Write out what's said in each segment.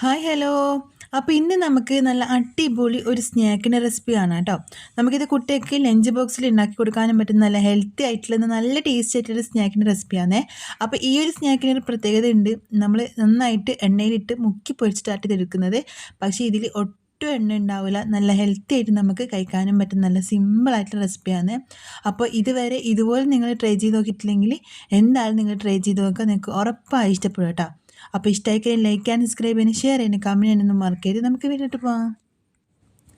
Hi hello അപ്പോൾ ഇന്ന് നമുക്ക് നല്ല അടിപൊളി ഒരു സ്നാക്കിന്റെ റെസിപ്പിയാണ് കേട്ടോ നമുക്കിത് കുട്ടികൾക്ക് ലഞ്ച് ബോക്സിൽ ഉണ്ടാക്കി കൊടുക്കാനും പറ്റുന്ന നല്ല ഹെൽത്തി ആയിട്ടുള്ള നല്ല ടേസ്റ്റ് ആയിട്ടുള്ള സ്നാക്കിന്റെ റെസിപ്പിയാണേ അപ്പോൾ ഈ ഒരു സ്നാക്കിന് ഒരു പ്രത്യേകത ഉണ്ട് നമ്മൾ നന്നായിട്ട് എണ്ണയിലിട്ട് മുക്കി പൊരിച്ചിട്ടാട്ടി എടുക്കുന്നത്. പക്ഷേ ഇതിൽ ഒട്ടും എണ്ണ ഉണ്ടാവില്ല നല്ല ഹെൽത്തി ആയിട്ട് നമുക്ക് കഴിക്കാനും പറ്റും നല്ല സിമ്പിളായിട്ടുള്ള റെസിപ്പിയാണ് അപ്പോൾ ഇതുവരെ ഇതുപോലെ നിങ്ങൾ ട്രൈ ചെയ്ത് നോക്കിയിട്ടില്ലെങ്കിൽ എന്തായാലും നിങ്ങൾ ട്രൈ ചെയ്ത് നോക്കുക. നിങ്ങൾക്ക് ഉറപ്പായി ഇഷ്ടപ്പെടും കേട്ടോ അപ്പോൾ ഇഷ്ടമായി കഴിഞ്ഞാൽ ലൈക്ക് ആൻഡ് സബ്സ്ക്രൈബ് ചെയ്യാൻ ഷെയർ ചെയ്യാൻ കമന്റ് ചെയ്യാനൊന്നും മറക്കരുത്. നമുക്ക് വീട്ടിട്ട് പോകാം.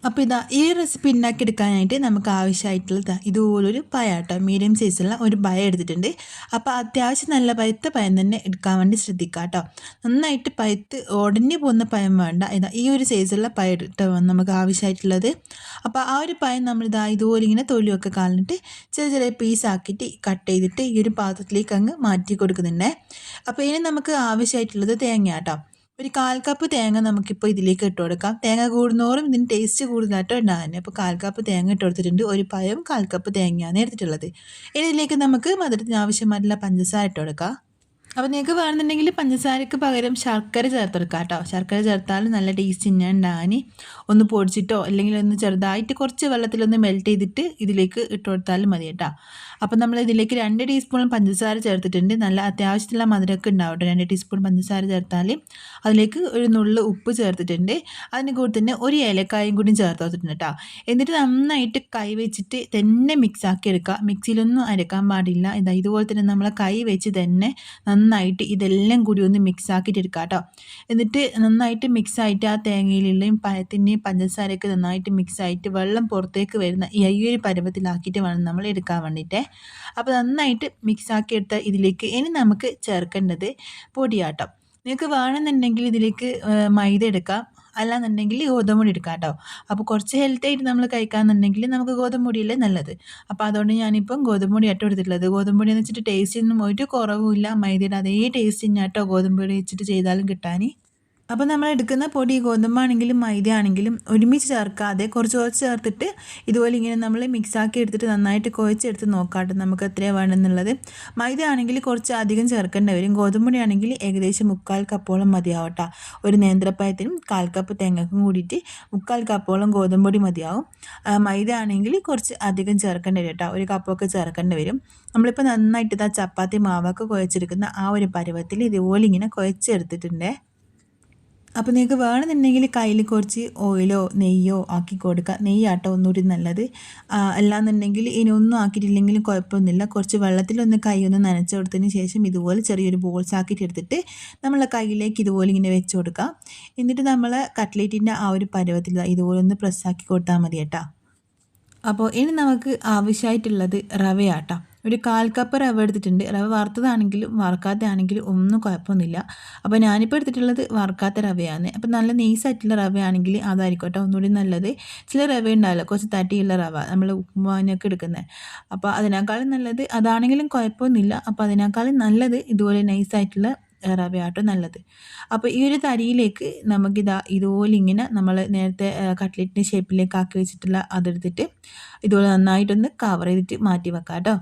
അപ്പോൾ ഇതാ ഈ റെസിപ്പി ഉണ്ടാക്കിയെടുക്കാനായിട്ട് നമുക്ക് ആവശ്യമായിട്ടുള്ളത് ഇതുപോലൊരു പയാട്ടോ മീഡിയം സൈസുള്ള ഒരു പയ എടുത്തിട്ടുണ്ട്. അപ്പോൾ അത്യാവശ്യം നല്ല പയത്ത പയം തന്നെ എടുക്കാൻ വേണ്ടി ശ്രദ്ധിക്കുക കേട്ടോ. നന്നായിട്ട് പയത്ത് ഉടഞ്ഞു പോകുന്ന പയം വേണ്ട. ഇതാ ഈ ഒരു സൈസുള്ള പയ ഇട്ടോ നമുക്ക് ആവശ്യമായിട്ടുള്ളത്. അപ്പോൾ ആ ഒരു പയം നമ്മളിതാ ഇതുപോലെ ഇങ്ങനെ തൊലിയൊക്കെ കളഞ്ഞിട്ട് ചെറിയ ചെറിയ പീസ് പീസാക്കിയിട്ട് കട്ട് ചെയ്തിട്ട് ഈ ഒരു പാത്രത്തിലേക്ക് അങ്ങ് മാറ്റി കൊടുക്കുന്നുണ്ട്. അപ്പോൾ ഇനി നമുക്ക് ആവശ്യമായിട്ടുള്ളത് തേങ്ങ കേട്ടോ. ഒരു കാൽ കപ്പ് തേങ്ങ നമുക്കിപ്പോൾ ഇതിലേക്ക് ഇട്ട് കൊടുക്കാം. തേങ്ങ കൂടുന്നോറും ഇതിന് ടേസ്റ്റ് കൂടുതലായിട്ടോ ഉണ്ടാകാൻ അപ്പോൾ കാൽ കപ്പ് തേങ്ങ ഇട്ട് കൊടുത്തിട്ടുണ്ട്. ഒരു പഴം കാൽ കപ്പ് തേങ്ങയാണ് എടുത്തിട്ടുള്ളത്. ഇതിലേക്ക് നമുക്ക് മധുരത്തിന് ആവശ്യമായിട്ടുള്ള പഞ്ചസാര ഇട്ട് കൊടുക്കാം. അപ്പോൾ നിങ്ങൾക്ക് വേണമെന്നുണ്ടെങ്കിൽ പഞ്ചസാരക്ക് പകരം ശർക്കര ചേർത്തെടുക്കാം കേട്ടോ. ശർക്കര ചേർത്താൽ നല്ല ടേസ്റ്റ് തന്നെ ഉണ്ടാകാൻ ഒന്ന് പൊടിച്ചിട്ടോ അല്ലെങ്കിൽ ഒന്ന് ചെറുതായിട്ട് കുറച്ച് വെള്ളത്തിലൊന്ന് മെൽറ്റ് ചെയ്തിട്ട് ഇതിലേക്ക് ഇട്ട് കൊടുത്താലും മതി കേട്ടോ. അപ്പോൾ നമ്മൾ ഇതിലേക്ക് രണ്ട് ടീസ്പൂൺ പഞ്ചസാര ചേർത്തിട്ടുണ്ട്. നല്ല അത്യാവശ്യത്തിലുള്ള മധുരമൊക്കെ ഉണ്ടാവട്ടെ. രണ്ട് ടീസ്പൂൺ പഞ്ചസാര ചേർത്താൽ അതിലേക്ക് ഒരു നുള്ളു ഉപ്പ് ചേർത്തിട്ടുണ്ട്. അതിന് കൂടി തന്നെ ഒരു ഏലക്കായും കൂടി ചേർത്ത് കൊടുത്തിട്ടുണ്ട് കേട്ടോ. എന്നിട്ട് നന്നായിട്ട് കൈ വെച്ചിട്ട് തന്നെ മിക്സ് ആക്കി എടുക്കുക. മിക്സിയിലൊന്നും അരക്കാൻ പാടില്ല. ഇതാ ഇതുപോലെ തന്നെ നമ്മളെ കൈ വെച്ച് തന്നെ നന്നായിട്ട് ഇതെല്ലാം കൂടി ഒന്ന് മിക്സ് ആക്കിയിട്ട് എടുക്കുക കേട്ടോ എന്നിട്ട് നന്നായിട്ട് മിക്സ് ആയിട്ട് ആ തേങ്ങയിലുള്ളയും പഴത്തിന്റെയും പഞ്ചസാരയൊക്കെ നന്നായിട്ട് മിക്സ് ആയിട്ട് വെള്ളം പുറത്തേക്ക് വരുന്ന ഈ ഒരു പരുവത്തിലാക്കിയിട്ട് വേണം നമ്മൾ എടുക്കാൻ വേണ്ടിയിട്ട്. അപ്പോൾ നന്നായിട്ട് മിക്സ് ആക്കി എടുത്ത ഇതിലേക്ക് ഇനി നമുക്ക് ചേർക്കേണ്ടത് പൊടിയാട്ടം. നിങ്ങൾക്ക് വേണമെന്നുണ്ടെങ്കിൽ ഇതിലേക്ക് മൈദ എടുക്കാം. അല്ലാന്നുണ്ടെങ്കിൽ ഗോതമ്പൊടി എടുക്കാം കേട്ടോ. അപ്പോൾ കുറച്ച് ഹെൽത്തി ആയിട്ട് നമ്മൾ കഴിക്കാമെന്നുണ്ടെങ്കിൽ നമുക്ക് ഗോതമ്പൊടിയല്ലേ നല്ലത്. അപ്പോൾ അതുകൊണ്ട് ഞാനിപ്പം ഗോതമ്പൊടി ആട്ടോ എടുത്തിട്ടുള്ളത്. ഗോതമ്പൊടി എന്ന് വെച്ചിട്ട് ടേസ്റ്റ് ഒന്നും ഒരു കുറവുമില്ല. മൈദയുടെ അതേ ടേസ്റ്റ് തന്നെയാട്ടോ ഗോതമ്പൊടി വെച്ചിട്ട് ചെയ്താലും കിട്ടാൻ അപ്പോൾ നമ്മൾ എടുക്കുന്ന പൊടി ഗോതമ്പാണെങ്കിലും മൈദ ആണെങ്കിലും ഒരുമിച്ച് ചേർക്കാതെ കുറച്ച് കുറച്ച് ചേർത്തിട്ട് ഇതുപോലെ ഇങ്ങനെ നമ്മൾ മിക്സാക്കി എടുത്തിട്ട് നന്നായിട്ട് കുഴച്ചെടുത്ത് നോക്കാട്ടെ നമുക്ക് എത്രയാണ് വേണമെന്നുള്ളത് മൈദ ആണെങ്കിൽ കുറച്ച് അധികം ചേർക്കേണ്ടി വരും. ഗോതമ്പൊടി ആണെങ്കിൽ ഏകദേശം മുക്കാൽ കപ്പോളം മതിയാവട്ടെ. ഒരു നേന്ത്രപ്പഴത്തിനും കാൽ കപ്പ് തേങ്ങക്കും കൂടിയിട്ട് മുക്കാൽ കപ്പോളം ഗോതമ്പൊടി മതിയാവും. മൈദ ആണെങ്കിൽ കുറച്ച് അധികം ചേർക്കേണ്ടി വരും കേട്ടോ ഒരു കപ്പൊക്കെ ചേർക്കേണ്ടി വരും. നമ്മളിപ്പോൾ നന്നായിട്ട് ഇതാ ചപ്പാത്തി മാവൊക്കെ കുഴച്ചെടുക്കുന്ന ആ ഒരു പരുവത്തിൽ ഇതുപോലെ ഇങ്ങനെ കുഴച്ചെടുത്തിട്ടുണ്ട്. അപ്പോൾ നിങ്ങൾക്ക് വേണമെന്നുണ്ടെങ്കിൽ കയ്യിൽ കുറച്ച് ഓയിലോ നെയ്യോ ആക്കി കൊടുക്കുക നെയ്യാട്ടോ ഒന്നുകൂടി നല്ലത്. അല്ലാന്നുണ്ടെങ്കിൽ ഇനി ഒന്നും ആക്കിയിട്ടില്ലെങ്കിലും കുഴപ്പമൊന്നുമില്ല. കുറച്ച് വെള്ളത്തിലൊന്ന് കൈ ഒന്ന് നനച്ചു കൊടുത്തതിന് ശേഷം ഇതുപോലെ ചെറിയൊരു ബോൾസ് ആക്കിയിട്ട് എടുത്തിട്ട് നമ്മളെ കയ്യിലേക്ക് ഇതുപോലെ ഇങ്ങനെ വെച്ച് കൊടുക്കുക എന്നിട്ട് നമ്മൾ കട്ട്ലേറ്റിന്റെ ആ ഒരു പരുവത്തിൽ ഇതുപോലെ ഒന്ന് പ്രസ്സാക്കി കൊടുത്താൽ മതി കേട്ടോ. അപ്പോൾ ഇനി നമുക്ക് ആവശ്യമായിട്ടുള്ളത് റവയാട്ടോ. ഒരു കാൽ കപ്പ് റവ എടുത്തിട്ടുണ്ട്. റവ വറുത്തതാണെങ്കിലും വറുക്കാത്തതാണെങ്കിലും ഒന്നും കുഴപ്പമൊന്നുമില്ല. അപ്പോൾ ഞാനിപ്പോൾ എടുത്തിട്ടുള്ളത് വറുക്കാത്ത റവയാണ്. അപ്പോൾ നല്ല നെയ്സായിട്ടുള്ള റവയാണെങ്കിൽ അതായിരിക്കട്ടെ ഒന്നുകൂടി നല്ലത്. ചില റവ ഉണ്ടാവില്ല. കുറച്ച് തട്ടിയുള്ള റവ നമ്മൾ ഉപ്പുമാവിനൊക്കെ എടുക്കുന്നത്. അപ്പോൾ അതിനേക്കാളും നല്ലത് അതാണെങ്കിലും കുഴപ്പമൊന്നുമില്ല. അപ്പോൾ അതിനേക്കാളും നല്ലത് ഇതുപോലെ നൈസായിട്ടുള്ള റവയാട്ടോ നല്ലത്. അപ്പോൾ ഈ ഒരു തരിയിലേക്ക് നമുക്കിതാ ഇതുപോലെ ഇങ്ങനെ നമ്മൾ നേരത്തെ കട്ട്ലറ്റിന്റെ ഷേപ്പിലേക്ക് ആക്കി വെച്ചിട്ടുള്ള അതെടുത്തിട്ട് ഇതുപോലെ നന്നായിട്ടൊന്ന് കവർ ചെയ്തിട്ട് മാറ്റി വെക്കാം കേട്ടോ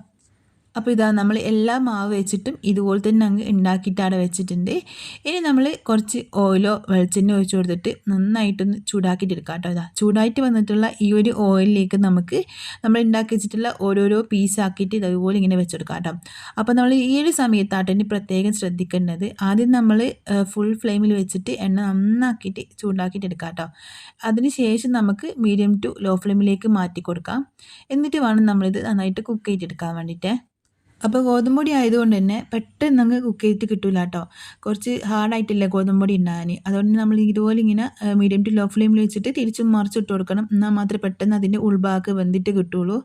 അപ്പോൾ ഇതാ നമ്മൾ എല്ലാ മാവ് വെച്ചിട്ടും ഇതുപോലെ തന്നെ അങ്ങ് ഉണ്ടാക്കിയിട്ടാണ് വെച്ചിട്ടുണ്ട്. ഇനി നമ്മൾ കുറച്ച് ഓയിലോ വെളിച്ചെണ്ണ ഒഴിച്ചു കൊടുത്തിട്ട് നന്നായിട്ടൊന്ന് ചൂടാക്കിയിട്ട് എടുക്കാം കേട്ടോ ഇതാ. ചൂടായിട്ട് വന്നിട്ടുള്ള ഈ ഒരു ഓയിലിലേക്ക് നമുക്ക് നമ്മൾ ഉണ്ടാക്കി വെച്ചിട്ടുള്ള ഓരോരോ പീസാക്കിയിട്ട് ഇതുപോലെ ഇങ്ങനെ വെച്ചെടുക്കാം കേട്ടോ. അപ്പോൾ നമ്മൾ ഈ ഒരു സമയത്താട്ടോ ഇനി പ്രത്യേകം ശ്രദ്ധിക്കേണ്ടത് ആദ്യം നമ്മൾ ഫുൾ ഫ്ലെയിമിൽ വെച്ചിട്ട് എണ്ണ നന്നാക്കിയിട്ട് ചൂടാക്കിയിട്ട് എടുക്കാം കേട്ടോ. അതിന് ശേഷം നമുക്ക് മീഡിയം ടു ലോ ഫ്ലെയിമിലേക്ക് മാറ്റി കൊടുക്കാം. എന്നിട്ട് വേണം നമ്മളിത് നന്നായിട്ട് കുക്ക് ചെയ്തെടുക്കാൻ വേണ്ടിയിട്ട്. അപ്പോൾ ഗോതമ്പൊടി ആയതുകൊണ്ട് തന്നെ പെട്ടെന്ന് അങ്ങ് കുക്ക് ചെയ്തിട്ട് കിട്ടില്ല കേട്ടോ കുറച്ച് ഹാർഡായിട്ടില്ല ഗോതമ്പൊടി ഉണ്ടാകാൻ അതുകൊണ്ട് നമ്മൾ ഇതുപോലെ ഇങ്ങനെ മീഡിയം ടു ലോ ഫ്ലെയിമിൽ വെച്ചിട്ട് തിരിച്ചും മറിച്ചിട്ട് കൊടുക്കണം. എന്നാൽ മാത്രമേ പെട്ടെന്ന് അതിന്റെ ഉൾഭാഗം വെന്തിട്ട് കിട്ടുള്ളൂ.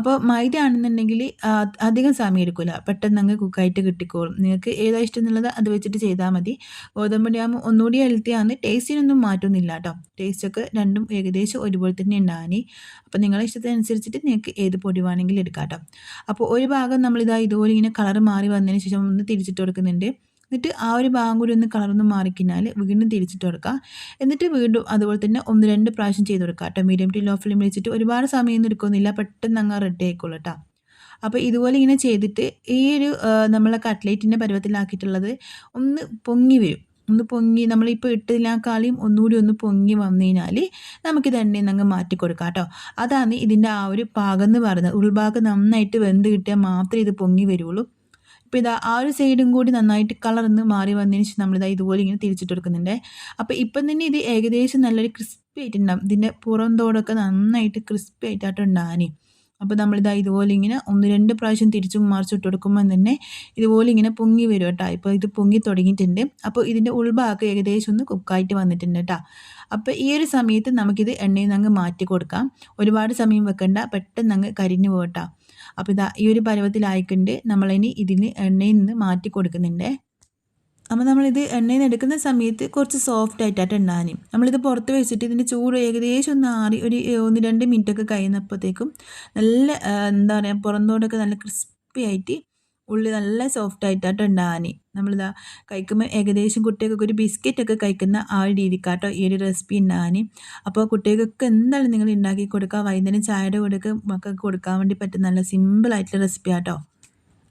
അപ്പോൾ മൈദ ആണെന്നുണ്ടെങ്കിൽ അധികം സമയം എടുക്കില്ല പെട്ടെന്ന് അങ്ങ് കുക്കായിട്ട് കിട്ടിക്കോളും. നിങ്ങൾക്ക് ഏതാ ഇഷ്ടം എന്നുള്ളത് അത് വെച്ചിട്ട് ചെയ്താൽ മതി. ഗോതമ്പൊടി ആകുമ്പോൾ ഒന്നുകൂടി ഹെൽത്തിയാണ് ടേസ്റ്റിനൊന്നും മാറ്റമൊന്നുമില്ല കേട്ടോ ടേസ്റ്റൊക്കെ രണ്ടും ഏകദേശം ഒരുപോലെ തന്നെ ഉണ്ടാകാൻ അപ്പോൾ നിങ്ങളുടെ ഇഷ്ടത്തിനനുസരിച്ചിട്ട് നിങ്ങൾക്ക് ഏത് പൊടി വേണമെങ്കിലും എടുക്കാം കേട്ടോ അപ്പോൾ ഒരു ഭാഗം നമ്മളിതാ ഇതുപോലെ ഇങ്ങനെ കളർ മാറി വന്നതിന് ശേഷം ഒന്ന് തിരിച്ചിട്ട് കൊടുക്കുന്നുണ്ട്. എന്നിട്ട് ആ ഒരു ഭാഗം കൂടി ഒന്ന് കളറൊന്ന് മാറിക്കഴിഞ്ഞാൽ വീണ്ടും തിരിച്ചിട്ട് കൊടുക്കുക എന്നിട്ട് വീണ്ടും അതുപോലെ തന്നെ ഒന്ന് രണ്ട് പ്രാവശ്യം ചെയ്ത് കൊടുക്കുക കേട്ടോ. മീഡിയം ടു ലോ ഫ്ലെയിം വെച്ചിട്ട് ഒരുപാട് സമയമൊന്നും എടുക്കുന്നില്ല. പെട്ടെന്ന് അങ്ങ് റെഡി ആയിക്കോളൂ കേട്ടോ. അപ്പോൾ ഇതുപോലെ ഇങ്ങനെ ചെയ്തിട്ട് ഈ ഒരു നമ്മളെ കട്ട്ലേറ്റിന്റെ പരുവത്തിലാക്കിയിട്ടുള്ളത് ഒന്ന് പൊങ്ങി വരും. ഒന്ന് പൊങ്ങി നമ്മളിപ്പോൾ ഇട്ടതിനേക്കാളും ഒന്നുകൂടി ഒന്ന് പൊങ്ങി വന്നു കഴിഞ്ഞാൽ നമുക്കിത് എണ്ണയിൽ നിന്ന് അങ്ങ് മാറ്റി കൊടുക്കാം കേട്ടോ. അതാണ് ഇതിന്റെ ആ ഒരു പാകം എന്ന് പറയുന്നത്. ഉൾഭാഗം നന്നായിട്ട് വെന്ത് കിട്ടിയാൽ മാത്രമേ ഇത് പൊങ്ങി വരുള്ളൂ. ഇപ്പോൾ ഇതാ ആ ഒരു സൈഡും കൂടി നന്നായിട്ട് കളർന്ന് മാറി വന്നതിന് ശേഷം നമ്മളിതാ ഇതുപോലെ ഇങ്ങനെ തിരിച്ചിട്ട് കൊടുക്കുന്നുണ്ട്. അപ്പോൾ ഇപ്പം തന്നെ ഇത് ഏകദേശം നല്ലൊരു ക്രിസ്പി ആയിട്ടുണ്ടാകും ഇതിന്റെ പുറം തോടൊക്കെ നന്നായിട്ട് ക്രിസ്പി ആയിട്ടായിട്ട് ഉണ്ടാകാനേ അപ്പോൾ നമ്മളിതാ ഇതുപോലെ ഇങ്ങനെ ഒന്ന് രണ്ട് പ്രാവശ്യം തിരിച്ചും മറിച്ചിട്ട് കൊടുക്കുമ്പോൾ തന്നെ ഇതുപോലെ ഇങ്ങനെ പൊങ്ങി വരും കേട്ടോ. ഇപ്പോൾ ഇത് പൊങ്ങി തുടങ്ങിയിട്ടുണ്ട്. അപ്പോൾ ഇതിന്റെ ഉൾഭാഗം ഏകദേശം ഒന്ന് കുക്കായിട്ട് വന്നിട്ടുണ്ട് കേട്ടോ. അപ്പോൾ ഈ ഒരു സമയത്ത് നമുക്കിത് എണ്ണയിൽ നിന്ന് അങ്ങ് മാറ്റി കൊടുക്കാം. ഒരുപാട് സമയം വെക്കണ്ട. പെട്ടെന്ന് അങ്ങ് കരിഞ്ഞു പോകട്ടോ. അപ്പോൾ ഇതാ ഈ ഒരു പരുവത്തിലായിക്കൊണ്ട് നമ്മളിനി ഇതിന് എണ്ണയിൽ നിന്ന് മാറ്റി കൊടുക്കുന്നുണ്ട്. അപ്പോൾ നമ്മളിത് എണ്ണയിൽ നിന്ന് എടുക്കുന്ന സമയത്ത് കുറച്ച് സോഫ്റ്റ് ആയിട്ടാണ് എണ്ണാനി. നമ്മളിത് പുറത്ത് വെച്ചിട്ട് ഇതിന്റെ ചൂട് ഏകദേശം ഒന്ന് ആറി ഒരു ഒന്ന് രണ്ട് മിനിറ്റൊക്കെ കഴിയുന്നപ്പോഴത്തേക്കും നല്ല എന്താ പറയുക പുറന്തോടൊക്കെ നല്ല ക്രിസ്പി ആയിട്ട് ഉള്ളി നല്ല സോഫ്റ്റ് ആയിട്ടാട്ടോ ഉണ്ടാകാനി നമ്മളിതാ കഴിക്കുമ്പോൾ ഏകദേശം കുട്ടികൾക്കൊക്കെ ഒരു ബിസ്ക്കറ്റൊക്കെ കഴിക്കുന്ന ആ ഒരു രീതിക്കാട്ടോ ഈ ഒരു റെസിപ്പി ഉണ്ടാകാനി അപ്പോൾ കുട്ടികൾക്കൊക്കെ എന്തായാലും നിങ്ങൾ ഉണ്ടാക്കി കൊടുക്കുക. വൈകുന്നേരം ചായയുടെ കൊടുക്കുക മക്കൾക്ക് കൊടുക്കാൻ വേണ്ടി പറ്റുന്ന നല്ല സിമ്പിളായിട്ടുള്ള റെസിപ്പി ആട്ടോ.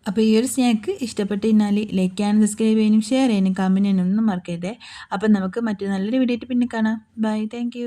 അപ്പോൾ ഈ ഒരു സ്നാക്ക് ഇഷ്ടപ്പെട്ട് കഴിഞ്ഞാൽ ലൈക്ക് ചെയ്യാനും സബ്സ്ക്രൈബ് ചെയ്യാനും ഷെയർ ചെയ്യാനും കമന്റ് ചെയ്യാനും ഒന്നും മറക്കരുതേ. അപ്പം നമുക്ക് മറ്റൊരു നല്ലൊരു വീഡിയോ ആയിട്ട് പിന്നെ കാണാം. Bye thank